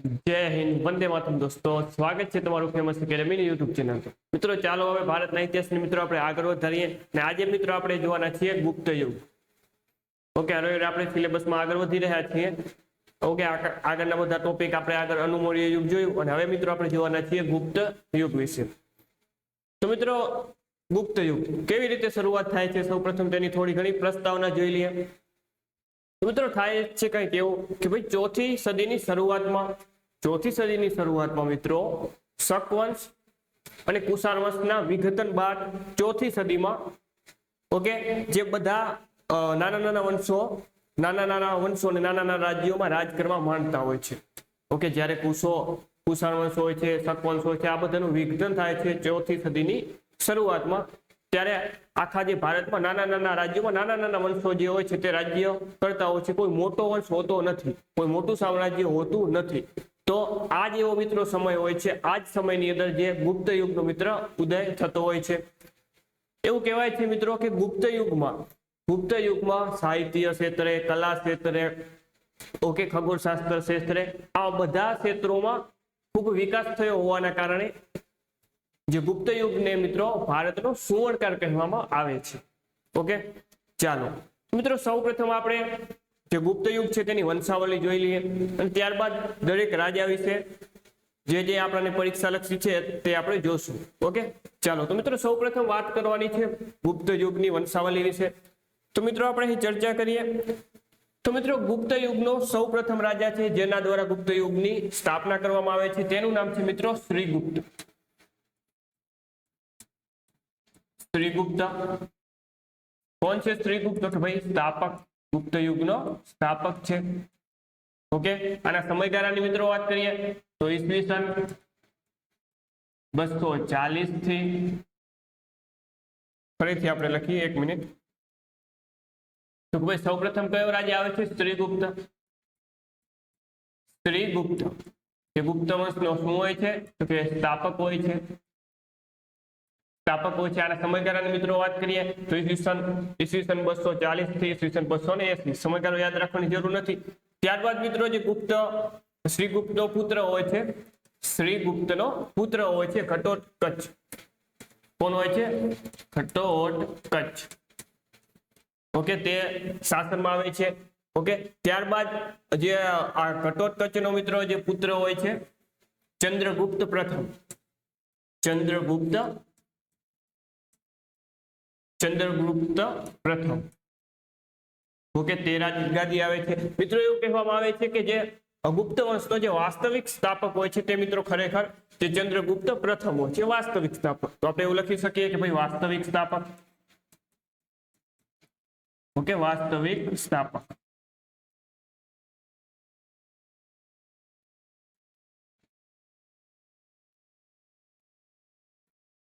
જય હિન્દ, વંદે માતમ દોસ્તો. સ્વાગત છે તમારું ફેમસ એકેડમી યુટ્યુબ ચેનલ મિત્રો, ચાલો હવે ભારતના ઇતિહાસની મિત્રો આપણે આગળ વધારીએ અને આજે મિત્રો આપણે જોવાના છીએ ગુપ્ત યુગ ઓકે હવે આપણે સિલેબસમાં આગળ વધી રહ્યા છીએ. ઓકે આગળના બધા ટોપિક આપણે આગળ અનુમોર્ય યુગ જોયું. અને હવે મિત્રો આપણે જોવાના છીએ ગુપ્ત યુગ વિશે. તો મિત્રો ગુપ્ત યુગ કેવી રીતે શરૂઆત થાય છે? સૌપ્રથમ તેની થોડી ઘણી પ્રસ્તાવના જોઈ લઈએ. મિત્રો, થાય છે કંઈક એવું કે ભાઈ ચોથી સદીની શરૂઆતમાં ચોથી સદીની શરૂઆતમાં મિત્રો શકવંશ અને કુષાણ વંશના વિઘટન બાદ ચોથી સદીમાં, ઓકે, જે બધા નાના નાના વંશો, નાના નાના વંશો અને નાના નાના રાજ્યોમાં રાજ કરવા માંડતા હોય છે. ઓકે, જ્યારે કુશો કુષાણ વંશ હોય છે શકવંશ હોય છે, આ બધાનું વિઘટન થાય છે ચોથી સદીની શરૂઆતમાં. ત્યારે આખા જે ભારતમાં નાના નાના રાજ્યોમાં નાના નાના વંશો જે હોય છે તે રાજ્ય કરતા હોય છે, કોઈ મોટો વંશ હોતો નથી, કોઈ મોટું સામ્રાજ્ય હોતું નથી. તો આ જેવો મિત્રો સમય હોય છે. આ જ સમયની અંદર જે ગુપ્ત યુગનો મિત્ર ઉદય થતો હોય છે. એવું કહેવાય છે મિત્રો કે ગુપ્ત યુગમાં ગુપ્ત યુગમાં સાહિત્ય ક્ષેત્રે, કલા ક્ષેત્રે, ઓકે, ખગોળશાસ્ત્ર ક્ષેત્રે આ બધા ક્ષેત્રોમાં ખૂબ વિકાસ થયો હોવાના કારણે જે ગુપ્ત યુગને મિત્રો ભારતનો સુવર્ણકાળ કહેવામાં આવે છે. ઓકે, ચાલો. મિત્રો સૌપ્રથમ આપણે જે ગુપ્ત યુગ છે તેની વંશાવલી જોઈ લઈએ. અને ત્યારબાદ દરેક રાજા વિશે જે જે આપણને પરીક્ષા લક્ષી છે તે આપણે જોશું. ઓકે? ચાલો, તો મિત્રો સૌપ્રથમ વાત કરવાની છે ગુપ્ત યુગની વંશાવલી વિશે. તો મિત્રો આપણે અહીં ચર્ચા કરીએ. તો મિત્રો ગુપ્ત યુગનો સૌપ્રથમ રાજા છે જેના દ્વારા ગુપ્ત યુગની સ્થાપના કરવામાં આવે છે. તેનું નામ છે મિત્રો શ્રીગુપ્ત. શ્રીગુપ્ત. કોણ છે શ્રીગુપ્ત? તો ભાઈ, સ્થાપક. ગુપ્ત યુગનો સ્થાપક છે. ઓકે? આના સમયગાળાની મિત્રો વાત કરીએ તો ઈસવીસન બસો ચાલીસથી ફરીથી આપણે લખીએ એક મિનિટ. તો ભાઈ સૌપ્રથમ કયો રાજા આવે છે? સ્ત્રીગુપ્ત. સ્ત્રીગુપ્ત. જે ગુપ્ત વંશનો શું હોય છે? તો કે સ્થાપક હોય છે. સ્થાપક હોય છે. આના સમયગાળાની મિત્રો વાત કરીએ તો ઈસવીસન ઈસવીસન બસો ચાલીસથી ઈસવીસન બસો ને એસી. સમયગાળો યાદ રાખવાની જરૂર નથી. ત્યારબાદ મિત્રો જે ગુપ્ત શ્રીગુપ્તનો પુત્ર હોય છે, શ્રીગુપ્તનો પુત્ર હોય છે ઘટોટ કચ્છ. કોણ હોય છે? ઘટોટ કચ્છ. ઓકે, તે શાસનમાં આવે છે. ઓકે, ત્યારબાદ જે આ ઘટોટ કચ્છનો મિત્રો જે પુત્ર હોય છે, ચંદ્રગુપ્ત પ્રથમ. ચંદ્રગુપ્ત ચંદ્રગુપ્ત પ્રથમ ઓકે તે ગાદી આવે છે. મિત્રો, એવું કહેવામાં આવે છે કે જે ગુપ્ત વંશનો જે વાસ્તવિક સ્થાપક હોય છે તે મિત્રો ખરેખર તે ચંદ્રગુપ્ત પ્રથમ હોય છે, વાસ્તવિક સ્થાપક. તો આપણે એવું લખી શકીએ કે ભાઈ વાસ્તવિક સ્થાપક. ઓકે, વાસ્તવિક સ્થાપક.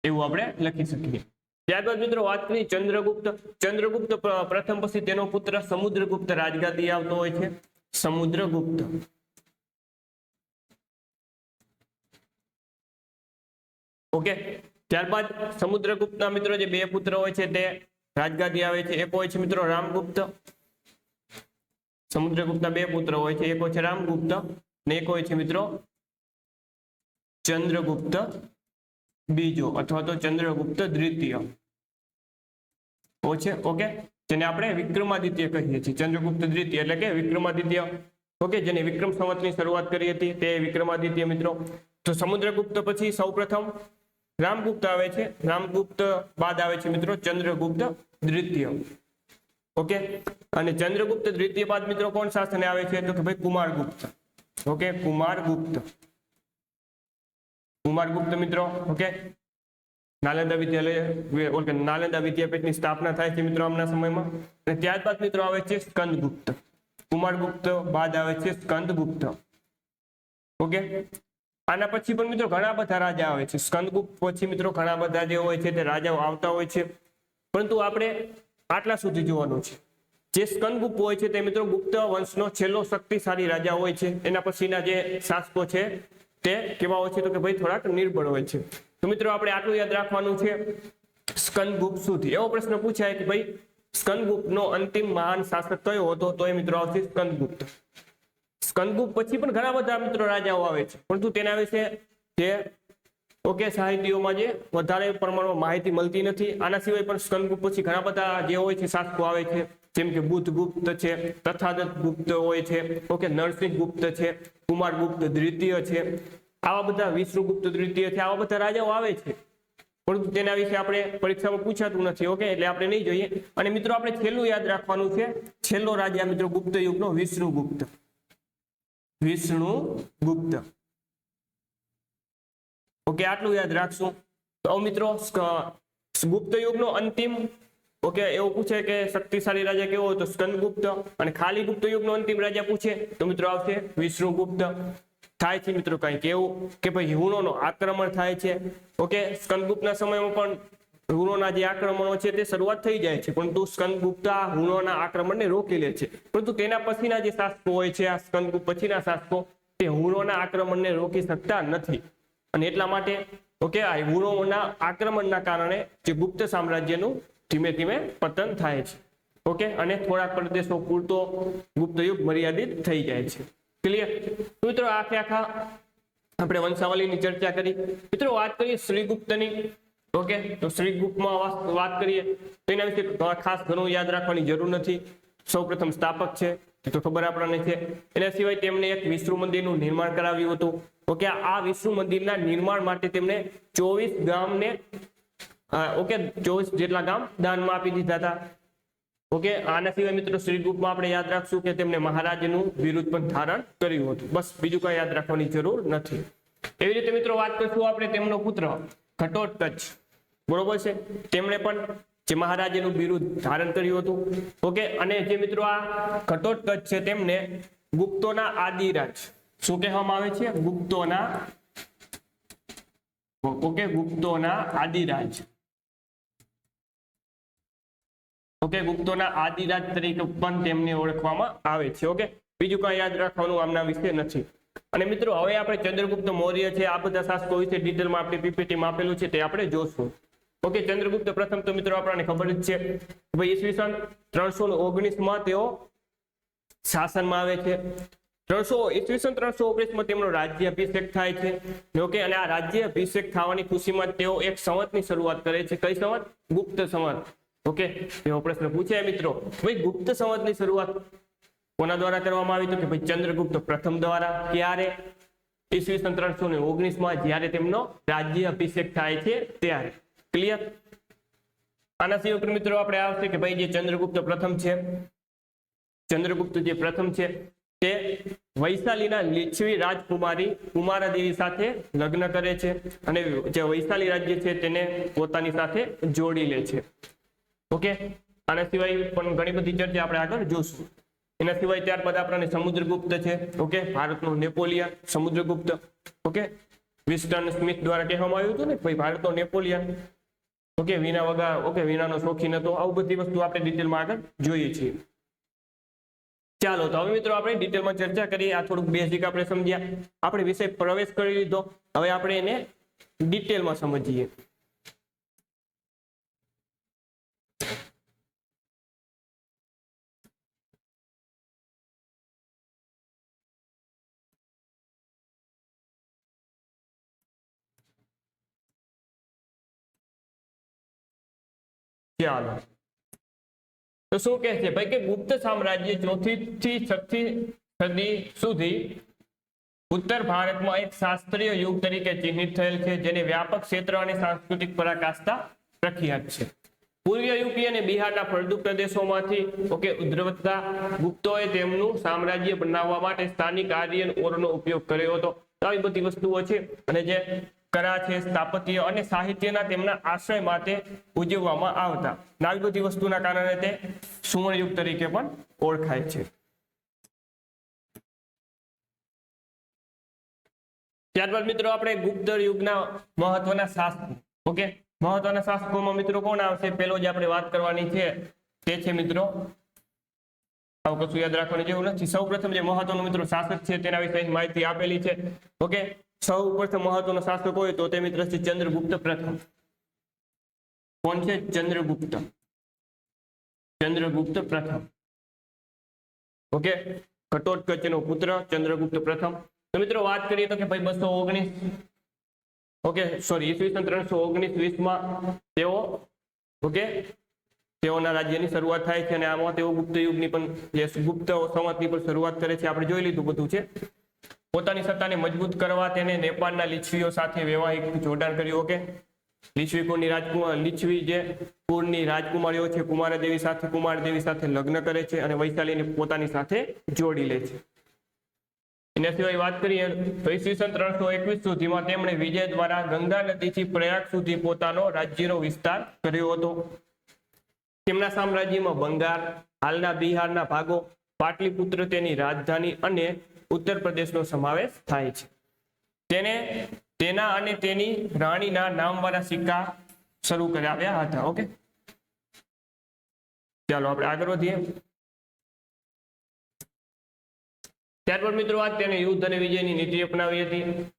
એવું આપણે લખી શકીએ. ત્યારબાદ મિત્રો વાત કરી ચંદ્રગુપ્ત. ચંદ્રગુપ્ત પ્રથમ પછી તેનો પુત્ર સમુદ્રગુપ્ત રાજગાદી આવતો હોય છે. સમુદ્રગુપ્ત. ઓકે. ત્યારબાદ સમુદ્રગુપ્તના મિત્રો જે બે પુત્ર હોય છે તે રાજગાદી આવે છે. એક હોય છે મિત્રો રામગુપ્ત. સમુદ્રગુપ્તના બે પુત્ર હોય છે. એક હોય છે રામગુપ્ત ને એક હોય છે મિત્રો ચંદ્રગુપ્ત. બીજો અથવા તો ચંદ્રગુપ્ત દ્વિતીય. છે ઓકે? જેને આપણે વિક્રમાદિત્ય કહીએ છીએ. ચંદ્રગુપ્ત દ્વિતીય એટલે કે વિક્રમાદિત્ય. ઓકે? જેને વિક્રમ સંવતની શરૂઆત કરી હતી તે વિક્રમાદિત્ય, મિત્રો. તો સમુદ્રગુપ્ત પછી સૌપ્રથમ રામગુપ્ત આવે છે. રામગુપ્ત બાદ આવે છે, મિત્રો, ચંદ્રગુપ્ત દ્વિતીય. ઓકે? અને ચંદ્રગુપ્ત દ્વિતીય બાદ, મિત્રો, કોણ શાસને આવે છે? તો કે ભાઈ કુમારગુપ્ત. ઓકે? કુમારગુપ્ત. કુમારગુપ્ત મિત્રો, ઓકે? નાલંદા વિદ્યાલય નાલંદા વિદ્યાપીઠની સ્થાપના થાય છે મિત્રો આમના સમયમાં. અને ત્યારબાદ મિત્રો આવે છે સ્કંદગુપ્ત. કુમારગુપ્ત બાદ આવે છે સ્કંદગુપ્ત. ઓકે? આના પછી પણ મિત્રો ઘણા બધા રાજા આવે છે. સ્કંદગુપ્ત પછી મિત્રો ઘણા બધા જે હોય છે તે રાજાઓ આવતા હોય છે. પરંતુ આપણે આટલા સુધી જોવાનું છે. જે સ્કંદગુપ્ત હોય છે તે મિત્રો ગુપ્ત વંશનો છેલ્લો શક્તિશાળી રાજા હોય છે. એના પછીના જે શાસકો છે તે કેવા હોય છે તો કે ભાઈ થોડાક નિર્બળ હોય છે. તો મિત્રો આપણે આટલું યાદ રાખવાનું છે સ્કંદગુપ્ત સુધી. એવો પ્રશ્ન પૂછાય કે ભાઈ સ્કંદગુપ્તનો અંતિમ મહાન શાસક કયો હતો? તો એ મિત્રો આવશે સ્કંદગુપ્ત. સ્કંદગુપ્ત પછી પણ ઘણા બધા મિત્રો રાજાઓ આવે છે. પરંતુ તેના વિશે જે ઓકે, સાહિત્યોમાં જે વધારે પ્રમાણમાં માહિતી મળતી નથી. આના સિવાય પણ સ્કંદગુપ્ત પછી ઘણા બધા જે હોય છે, શાસકો આવે છે. જેમ કે બુદ્ધગુપ્ત છે, તથાગત ગુપ્ત હોય છે, ઓકે, નરસિંહ ગુપ્ત છે કુમારગુપ્ત દ્વિતીય છે, આવા બધા વિષ્ણુગુપ્ત દ્વિતીય છે, આવા બધા રાજાઓ આવે છે. પરંતુ તેના વિશે આપણે પરીક્ષામાં પૂછાતું નથી, ઓકે, એટલે આપણે નહીં જોઈએ. અને મિત્રો, આપણે છેલ્લું યાદ રાખવાનું છે, છેલ્લો રાજા મિત્રો ગુપ્ત. યુગનો વિષ્ણુગુપ્ત વિષ્ણુગુપ્ત ઓકે, આટલું યાદ રાખશું. તો મિત્રો ગુપ્ત યુગનો અંતિમ ઓકે, એવું પૂછે કે શક્તિશાળી રાજા કેવો હતો? સ્કંદગુપ્ત અને ખાલી ગુપ્ત યુગનો અંતિમ રાજા પૂછે? તો મિત્રો આવશે વિષ્ણુગુપ્ત. થાય છે મિત્રો કઈ કેવું કે ભાઈ હુણોનો આક્રમણ થાય છે. ઓકે, સ્કંદગુપ્તના સમયમાં પણ હુણોના જે આક્રમણો છે તે શરૂઆત થઈ જાય છે, પરંતુ સ્કંદગુપ્ત આ હુણોના આક્રમણને રોકી લે છે. પરંતુ તેના પછીના જે શાસકો હોય છે, આ સ્કંદગુપ્ત પછીના શાસકો તે હુણોના આક્રમણને રોકી શકતા નથી. અને એટલા માટે, ઓકે, આ હુણોના આક્રમણના કારણે જે ગુપ્ત સામ્રાજ્યનું ધીમે ધીમે પતન થાય છે. ઓકે? અને થોડાક પ્રદેશો પૂરતો ગુપ્ત યુગ મર્યાદિત થઈ જાય છે. ક્લિયર મિત્રો, આખે આખા આપણે વંશાવલીની ચર્ચા કરી. મિત્રો, વાત કરીએ શ્રીગુપ્તની. ઓકે? તો શ્રીગુપ્તમાં વાત- કરીએ. તો એના વિશે ખાસ ઘણું યાદ રાખવાની જરૂર નથી. સૌપ્રથમ સ્થાપક છે. એ તો ખબર આપણને છે. એના સિવાય તેમણે એક વિષ્ણુ મંદિરનું નિર્માણ કરાવ્યું હતું. ઓકે? આ વિષ્ણુ મંદિરના નિર્માણ માટે તેમણે ચોવીસ ગામને ઓકે, ચોવીસ જેટલા ગામ દાનમાં આપી દીધા હતા. ઓકે, આના સિવાય મિત્રો શ્રીગુપ્તમાં આપણે યાદ રાખશું કે તેમણે મહારાજનું વિરુદ્ધ પણ ધારણ કર્યું હતું. બસ, બીજું કઈ યાદ રાખવાની જરૂર નથી. એવી રીતે મિત્રો વાત કરશું આપણે તેમનો પુત્ર ઘટોત્કચ બરોબર છે? તેમણે પણ જે મહારાજનું બિરુદ ધારણ કર્યું હતું. ઓકે, અને જે મિત્રો આ ઘટોત્કચ છે તેમને ગુપ્તોના આદિરાજ શું કહેવામાં આવે છે? ગુપ્તોના, ઓકે, ગુપ્તોના આદિરાજ ઓકે, ગુપ્તોના આદિરાજ તરીકે પણ તેમને ઓળખવામાં આવે છે, ઓકે? બીજું કઈ યાદ રાખવાનું આમના વિશે નથી. અને મિત્રો, હવે આપણે ચંદ્રગુપ્ત મૌર્ય છે, આ બધા શાસકો વિશે ડિટેલમાં આપણે પીપીટીમાં આપેલું છે, તે આપણે જોશું. ઓકે, ચંદ્રગુપ્ત પ્રથમ તો મિત્રો આપણને ખબર જ છે ભાઈ ઈસવીસન ત્રણસો માં તેઓ શાસનમાં આવે છે. ત્રણસો, ઈસવીસન ત્રણસો ઓગણીસમાં તેમનો રાજ્ય અભિષેક થાય છે. ઓકે, અને આ રાજ્ય અભિષેક થવાની ખુશીમાં તેઓ એક સંવતની શરૂઆત કરે છે. કઈ સંવત? ગુપ્ત સંવત. ઓકે, એવો પ્રશ્ન પૂછાય મિત્રો. ભાઈ, ગુપ્ત સંવતની શરૂઆત કોના દ્વારા કરવામાં આવી તો કે ભાઈ ચંદ્રગુપ્ત પ્રથમ દ્વારા ક્યારે? ઈસવીસન ત્રણસો ને ઓગણીસમાં જયારે તેમનો રાજ્ય અભિષેક થાય છે ત્યારે. ક્લિયર આના સિવાય મિત્રો આપણે આવશે કે ભાઈ જે ચંદ્રગુપ્ત પ્રથમ છે, ચંદ્રગુપ્ત જે પ્રથમ છે, તે વૈશાલીના લીછવી રાજકુમારી કુમારાદેવી સાથે લગ્ન કરે છે અને જે વૈશાલી રાજ્ય છે તેને પોતાની સાથે જોડી લે છે. ઓકે? આના સિવાય પણ ઘણી બધી ચર્ચા આપણે આગળ જોશું. એના સિવાય ત્યારબાદ આપણને સમુદ્રગુપ્ત છે, ઓકે? ભારતનો નેપોલિયન સમુદ્રગુપ્ત, ઓકે? વિસ્ટન સ્મિથ દ્વારા કહેવામાં આવ્યું હતું ને, ભાઈ ભારતનો નેપોલિયન, ઓકે? વીણા વગા, ઓકે? વીણાનો શોખીન હતો. આવું બધી વસ્તુ આપણે ડિટેલમાં આગળ જોઈએ છીએ. ચાલો, તો હવે મિત્રો આપણે ડિટેલમાં ચર્ચા કરીએ. આ થોડુંક બેઝિક આપણે સમજ્યા. આપણે વિષય પ્રવેશ કરી લીધો. હવે આપણે એને ડિટેલમાં સમજીએ. ચાલો તો શું કહે છે? ભાઈ કે ગુપ્ત સામ્રાજ્ય ચોથી થી છઠ્ઠી સદી સુધી ઉત્તર ભારતમાં એક શાસ્ત્રીય યુગ તરીકે ચિહ્નિત થયેલ છે, જેને વ્યાપક ક્ષેત્ર અને સાંસ્કૃતિક પરાકાષ્ઠા પ્રખ્યાત છે. પૂર્વીય યુપી અને બિહારના ફળદુ પ્રદેશોમાંથી, ઓકે ઉદ્રવતા ગુપ્તોએ તેમનું સામ્રાજ્ય બનાવવા માટે સ્થાનિક આર્યન ઓરનો ઉપયોગ કર્યો હતો. આવી બધી વસ્તુઓ છે, અને જે કળા છે સ્થાપત્ય અને સાહિત્યના તેમના આશ્રય માટે ઉજવવામાં આવતા. આવી બધી વસ્તુના કારણે તે સુવર્ણયુગ તરીકે પણ ઓળખાય છે. ત્યારબાદ મિત્રો આપણે ગુપ્ત યુગના મહત્વના શાસકો ઓકે? મહત્વના શાસકોમાં મિત્રો કોણ આવશે? પેલો જે આપણે વાત કરવાની છે તે છે મિત્રો, આવું કશું યાદ રાખવાની જેવું નથી. સૌ પ્રથમ જે મહત્વનો મિત્રો શાસક છે તેના વિશે માહિતી આપેલી છે. ઓકે? સૌ પ્રથમ મહત્વનો શાસક હોય તો તે મિત્ર છે ચંદ્રગુપ્ત પ્રથમ. કોણ છે? ચંદ્રગુપ્ત. ચંદ્રગુપ્ત પ્રથમ. ઓકે? ઘટોત્કચનો પુત્ર, ચંદ્રગુપ્ત પ્રથમ. તો મિત્રો વાત કરીએ તો કે ભાઈ બસો ઓગણીસ. ઓકે? સોરી ઈસવીસન ત્રણસો ઓગણીસ વીસમાં તેઓ, ઓકે? તેઓના રાજ્યની શરૂઆત થાય છે અને આમાં તેઓ ગુપ્ત યુગની પણ જે ગુપ્ત સંવતની પણ શરૂઆત કરે છે. આપણે જોઈ લીધું બધું છે. પોતાની સત્તાને મજબૂત કરવા તેને નેપાળના લીછવીઓ સાથે વૈવાહિક જોડાણ કર્યું ઓકે લીછવી કુળની રાજકુમાર લીછવી જે કુળની રાજકુમારીઓ છે, કુમારદેવી સાથે કુમારદેવી સાથે લગ્ન કરે છે અને વૈશાલીને પોતાની સાથે જોડી લે છે. એના સિવાય વાત કરીએ તો ઈસવીસન ત્રણસો એકવીસ સુધીમાં તેમણે વિજય દ્વારા ગંગા નદીથી પ્રયાગ સુધી પોતાનો રાજ્યનો વિસ્તાર કર્યો હતો. તેમના સામ્રાજ્યમાં બંગાળ, હાલના બિહારના ભાગો, પાટલીપુત્ર તેની રાજધાની અને ઉત્તર પ્રદેશનો સમાવેશ થાય છે. તેને તેના અને તેની રાણીના નામવાળા સિક્કા શરૂ કરાવ્યા હતા. ઓકે? ચાલો આપણે આગળ વધીએ. ત્યારબાદ મિત્રો આ તેને યુદ્ધ અને વિજયની નીતિ અપનાવી હતી.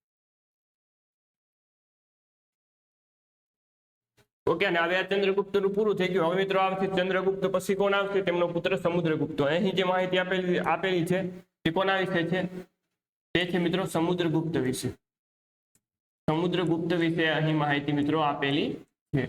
ઓકે, અને હવે આ ચંદ્રગુપ્તનું પૂરું થઈ ગયું. હવે મિત્રો આવશે ચંદ્રગુપ્ત પછી કોણ આવશે? તેમનો પુત્ર સમુદ્રગુપ્ત. અહીં જે માહિતી આપેલી આપેલી છે તે કોના વિશે છે. તે છે મિત્રો સમુદ્રગુપ્ત વિશે. સમુદ્રગુપ્ત વિશે અહીં માહિતી મિત્રો આપેલી છે.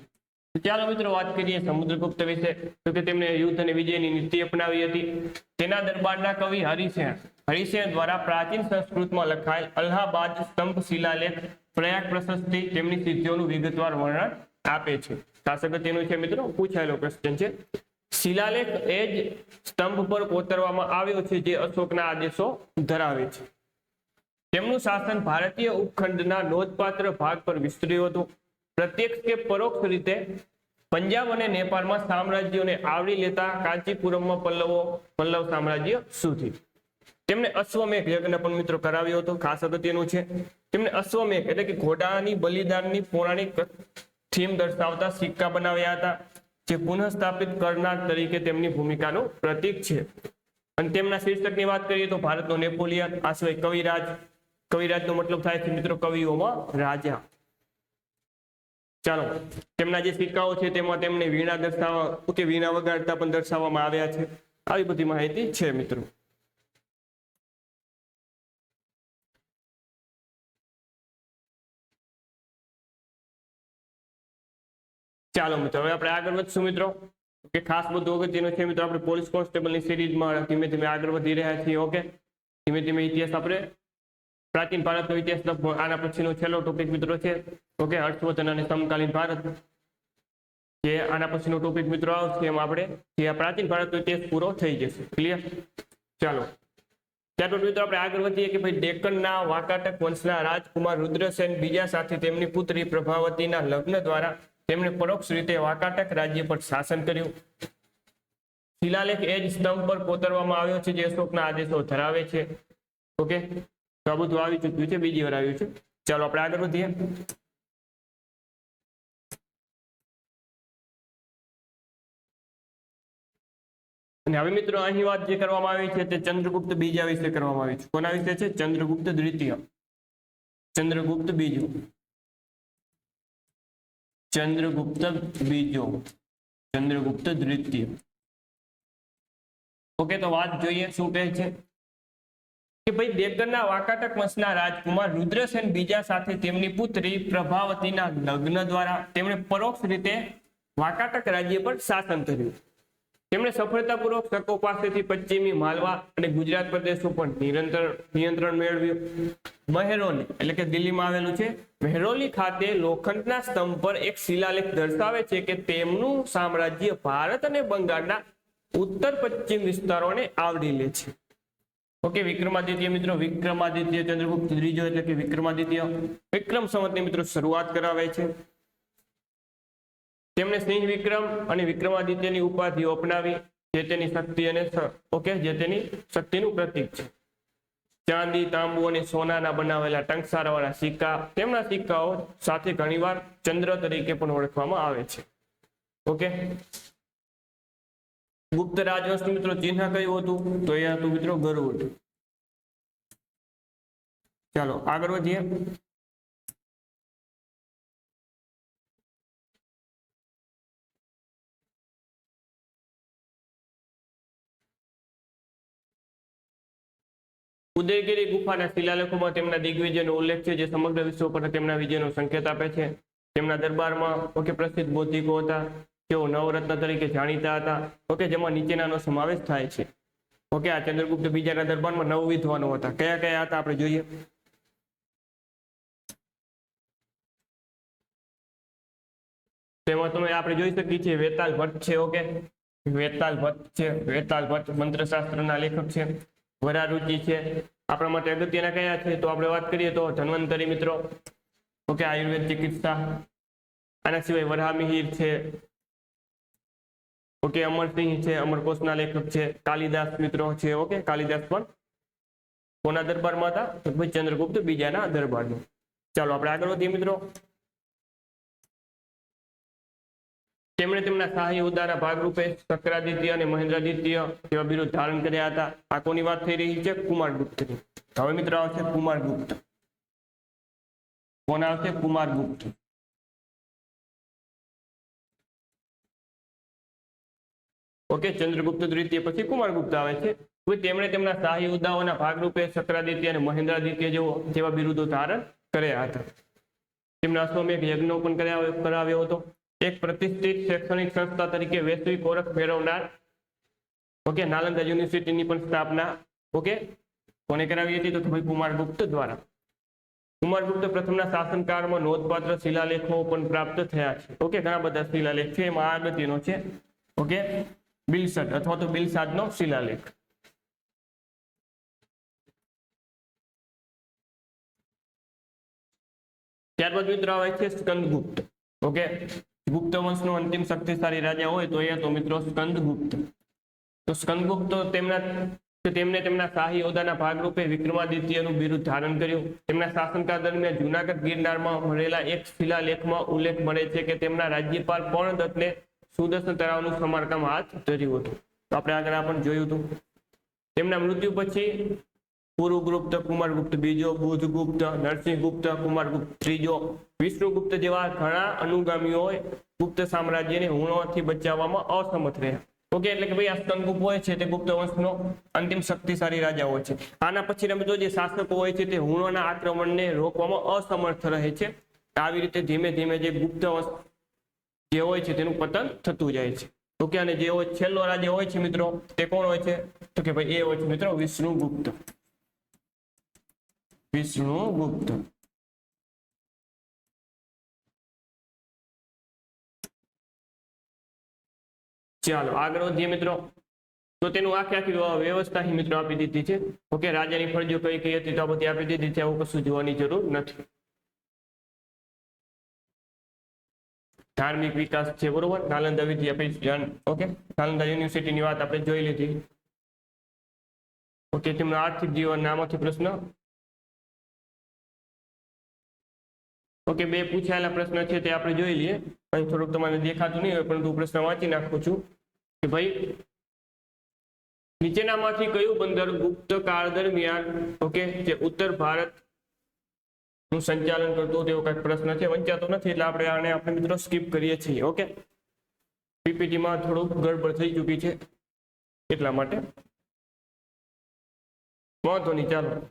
ચાલો મિત્રો વાત કરીએ સમુદ્રગુપ્ત વિશે. તો કે તેમણે યુદ્ધ અને વિજયની નીતિ અપનાવી હતી. તેના દરબારના કવિ હરિસેન હરિસેન દ્વારા પ્રાચીન સંસ્કૃતમાં લખાયેલ અલ્હાબાદ સ્તંભ શિલાલેખ પ્રયાગ પ્રશસ્તિ તેમની સિદ્ધિઓનું વિગતવાર વર્ણન આપે છે. ખાસ અગત્યનું છે મિત્રો? પૂછાયેલો પ્રશ્ન છે. શિલાલેખ એ જ સ્તંભ પર કોતરવામાં આવ્યો છે જે અશોકના આદેશો ધરાવે છે. તેમનું શાસન ભારતીય ઉપખંડના નોંધપાત્ર ભાગ પર વિસ્તર્યું હતું. પ્રત્યક્ષ કે પરોક્ષ રીતે પંજાબ અને નેપાળમાં સામ્રાજ્યોને આવરી લેતા કાંચીપુરમમાં પલ્લવો, પલ્લવ સામ્રાજ્ય સુધી તેમણે અશ્વમેઘ યજ્ઞ પણ મિત્રો કરાવ્યો હતો, ખાસ અગત્યનું છે. તેમણે અશ્વમેઘ એટલે કે ઘોડાની બલિદાનની પૌરાણિક થીમ દર્શાવતા સિક્કા બનાવ્યા હતા. જે પુનઃસ્થાપિત કરનાર તરીકે તેમની ભૂમિકાનું પ્રતીક છે. અને તેમના શીર્ષકની વાત કરીએ તો ભારતનો નેપોલિયન આ સિવાય કવિરાજ, કવિરાજનો મતલબ થાય છે મિત્રો કવિઓમાં રાજા. ચાલો, તેમના જે સિક્કાઓ છે તેમાં તેમને વીણા દર્શાવવા કે વીણા વગાડતા પણ દર્શાવવામાં આવ્યા છે. આવી બધી માહિતી છે મિત્રો. ચાલો મિત્રો, હવે આપણે આગળ વધશું મિત્રો. કે ખાસ બધું અગત્યનું છે મિત્રો, આપણે પોલીસ કોન્સ્ટેબલની સિરીઝમાં ધીમે ધીમે આગળ વધી રહ્યા છીએ, ઓકે? ધીમે ધીમે ઇતિહાસ આપણે, પ્રાચીન ભારતનો ઇતિહાસ આના પછીનો છેલ્લો ટોપિક મિત્રો છે, ઓકે? હર્ષવર્ધન અને સમકાલીન ભારત, જે આના પછીનો ટોપિક મિત્રો આવશે, એમાં આપણે જે પ્રાચીન ભારતનો ઇતિહાસ પૂરો થઈ જશે ક્લિયર ચાલો. ત્યારબાદ મિત્રો, આપણે આગળ વધીએ કે ભાઈ ડેક્કનના વાકાટક વંશના રાજકુમાર રુદ્રસેન બીજા સાથે તેમની પુત્રી પ્રભાવતીના લગ્ન દ્વારા તેમણે પરોક્ષ રીતે વાકાટક રાજ્ય પર શાસન કર્યું. શિલાલેખ એ જ સ્તંભ પર કોતરવામાં આવ્યો છે જે અશોકના આદેશો ધરાવે છે. ઓકે? તો આવી ચૂક્યું છે. બીજી વાર આવ્યું છે. ચાલો આપણે આગળ વધીએ. અને હવે મિત્રો અહીં વાત જે કરવામાં આવી છે તે ચંદ્રગુપ્ત બીજા વિશે કરવામાં આવી છે. કોના વિશે છે? ચંદ્રગુપ્ત દ્વિતીય. ચંદ્રગુપ્ત બીજું. ચંદ્રગુપ્ત બીજો ચંદ્રગુપ્ત દ્વિતીય. ઓકે, તો વાત જોઈએ શું કહે છે? કે ભાઈ દેવગણના વાકાટક વંશના રાજકુમાર રુદ્રસેન બીજા સાથે તેમની પુત્રી પ્રભાવતીના લગ્ન દ્વારા તેમણે પરોક્ષ રીતે વાકાટક રાજ્ય પર શાસન કર્યું. તેમણે સફળતાપૂર્વક શકો પાસેથી પશ્ચિમી માલવા અને ગુજરાત પ્રદેશ ઉપર નિરંતર નિયંત્રણ મેળવ્યું. મહેરોલી, એટલે કે દિલ્હીમાં આવેલું છે. મહેરોલી ખાતે લોખંડના સ્તંભ પર એક શિલાલેખ દર્શાવે છે કે તેમનું સામ્રાજ્ય ભારત અને બંગાળના ઉત્તર પશ્ચિમ વિસ્તારોને આવરી લે છે. ઓકે, વિક્રમાદિત્ય મિત્રો, વિક્રમાદિત્ય ચંદ્રગુપ્ત ત્રીજો એટલે કે વિક્રમાદિત્ય વિક્રમ સંવતની મિત્રો શરૂઆત કરાવે છે. તેમણે સિંહ વિક્રમ અને વિક્રમાદિત્યની ઉપાધિઓ અપનાવી, જે તેની શક્તિ અને ઓકે, જે તેની શક્તિનું પ્રતીક છે. ચાંદી, તાંબુ અને સોનાના બનાવેલા ટંકસારવાળા સિક્કા, તેમના સિક્કાઓ સાથે ઘણીવાર ચંદ્ર તરીકે પણ ઓળખવામાં આવે છે. ઓકે? ગુપ્ત રાજવંશનું મિત્રો ચિહ્ન કયું હતું? તો એ હતું મિત્રો ગરુડ. ચાલો આગળ વધીએ. ઉદયગીરી ગુફાના શિલાલેખોમાં તેમના દિગ્વિજયનો ઉલ્લેખ છે, જે સમગ્ર વિશ્વ પર તેમના વિજયનો સંકેત આપે છે. તેમના દરબારમાં, ઓકે, પ્રસિદ્ધ બૌદ્ધિકો હતા તેઓ નવરત્ન તરીકે જાણીતા હતા, ઓકે, જેમાં નીચેનાનો સમાવેશ થાય છે. ઓકે, આ ચંદ્રગુપ્ત બીજાના દરબારમાં નવ વિદ્વાનો હતા. કયા કયા હતા, આપણે જોઈએ. તેમાં તમે, આપણે જોઈ શકીએ છીએ, વેતાલ ભટ્ટ છે, ઓકે. વેતાલ ભટ્ટ છે, વેતાલ ભટ્ટ મંત્રશાસ્ત્રના લેખક છે. વરારુચિ છે. આપણા માટે અગત્યના કયા છે તો આપણે વાત કરીએ તો ધન્વંતરી મિત્રો. ઓકે આયુર્વેદ ચિકિત્સા. આના સિવાય વરાહમિહિર છે. ઓકે અમરસિંહ છે અમરકોશના લેખક છે, કાલિદાસ મિત્રો છે, ઓકે, કાલિદાસ પણ કોના દરબારમાં હતા? ચંદ્રગુપ્ત બીજાના દરબારમાં. ચાલો, આપણે આગળ વધીએ મિત્રો. તેમણે તેમના શાહી હોદ્દાના ભાગરૂપે શક્રાદિત્ય અને મહેન્દ્રાદિત્ય જેવા બિરુદ ધારણ કર્યા હતા. આ કોની વાત થઈ રહી છે? કુમારગુપ્તની હવે મિત્રો આવશે કુમારગુપ્ત કોણ આવશે? કુમારગુપ્ત ઓકે, ચંદ્રગુપ્ત દ્વિતીય પછી કુમારગુપ્ત આવે છે. તેમણે તેમના શાહી હોદ્દાઓના ભાગરૂપે શક્રાદિત્ય અને મહેન્દ્રાદિત્ય જેવો જેવા બિરુદો ધારણ કર્યા હતા. તેમના અશ્વમેઘ યજ્ઞો પણ કર્યા, કરાવ્યો હતો. એક પ્રતિષ્ઠિત શૈક્ષણિક સંસ્થા તરીકે વૈશ્વિક ઓળખ મેળવનાર, ઓકે, નાલંદા યુનિવર્સિટીની પણ સ્થાપના, ઓકે, કોને કરાવી હતી? તો ભાઈ કુમારગુપ્ત દ્વારા. કુમારગુપ્ત પ્રથમના શાસનકાળમાં નોંધપાત્ર શિલાલેખો પણ પ્રાપ્ત થયા છે. ઓકે, ઘણા બધા શિલાલેખ છે, એમાં આ અગત્યનો છે, ઓકે, બિલસદ, અથવા તો બિલસાદનો શિલાલેખ. ત્યારબાદ મિત્રો આવે છે સ્કંદગુપ્ત, ઓકે. ગુપ્ત વંશનો અંતિમ શક્તિશાળી રાજા હોય તો અહીંયા તો મિત્રો સ્કંદગુપ્ત. તો સ્કંદગુપ્ત તેમના તેમને તેમના શાહી હોદ્દાના ભાગરૂપે વિક્રમાદિત્યનું બિરુદ ધારણ કર્યું. તેમના શાસનકાળ દરમિયાન જુનાગઢ ગિરનારમાં મળેલા એક શિલાલેખમાં ઉલ્લેખ મળે છે કે તેમના રાજ્યપાલ પર્ણદત્તને સુદર્શન તળાવનું સમારકામ હાથ ધર્યું હતું. આપણે આગળ પણ જોયું હતું. તેમના મૃત્યુ પછી પુરુગુપ્ત કુમારગુપ્ત બીજો, બુધગુપ્ત, નરસિંહગુપ્ત, કુમારગુપ્ત ત્રીજો. વિષ્ણુગુપ્ત જેવા ઘણા અનુગામીઓએ ગુપ્ત સામ્રાજ્યને હુણોથી બચાવવામાં અસમર્થ રહ્યા. ઓકે, એટલે કે ભાઈ આ સ્કંદગુપ્ત હોય છે તે ગુપ્ત વંશનો અંતિમ શક્તિશાળી રાજા હોય છે. આના પછી તમે જો જે શાસકો હોય છે તે હુણોના આક્રમણને રોકવામાં અસમર્થ રહે છે. આવી રીતે ધીમે ધીમે જે ગુપ્ત વંશ જે હોય છે તેનું પતન થતું જાય છે. ઓકે, અને જે છેલ્લો રાજા હોય છે મિત્રો તે કોણ હોય છે? તો કે ભાઈ એ હોય છે મિત્રો વિષ્ણુગુપ્ત. વિષ્ણુગુપ્ત ચાલો, આગળ વધીએ મિત્રો. તો તેનું આખી આખી વ્યવસ્થા મિત્રો આપી દીધી છે. ઓકે, રાજાની ફરજો કઈ કઈ હતી તો બધી આપી દીધી છે. આવું કશું જોવાની જરૂર નથી. ધાર્મિક વિકાસ છે, બરોબર? નાલંદા વિદ્યાપીઠ ઓકે? નાલંદા યુનિવર્સિટીની વાત આપણે જોઈ લીધી. ઓકે, તેમનો આર્થિક જીવન નામાંથી પ્રશ્ન ઓકે, બે પૂછાયેલા પ્રશ્ન છે તે આપણે જોઈ લઈએ. અહીં થોડુંક તમને દેખાતું નહીં હોય, પરંતુ પ્રશ્ન વાંચી નાખું છું. કે ભાઈ, નીચેનામાંથી કયું બંદર ગુપ્ત કાળ દરમિયાન, ઓકે, જે ઉત્તર ભારતનું સંચાલન કરતું તેવો કંઈક પ્રશ્ન છે, વંચાતો નથી, એટલે આપણે આને આપણે મિત્રો સ્કીપ કરીએ છીએ, ઓકે? પીપીટીમાં થોડુંક ગડબડ થઈ ચૂકી છે એટલા માટે. વાંધો નહીં, ચાલો.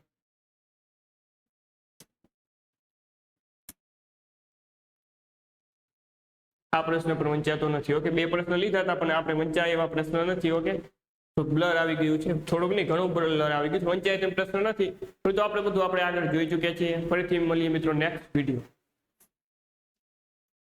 આ પ્રશ્ન પણ વંચાતો નથી, ઓકે? બે પ્રશ્ન લીધા હતા, પણ આપણે વંચાય એવા પ્રશ્ન નથી, ઓકે? તો બ્લર આવી ગયું છે. થોડુંક નહીં, ઘણું બ્લર આવી ગયું છે. વંચાય તેમ પ્રશ્ન નથી. પરંતુ આપણે બધું આપણે આગળ જોઈ ચૂક્યા છીએ. ફરીથી મળીએ મિત્રો નેક્સ્ટ વીડિયો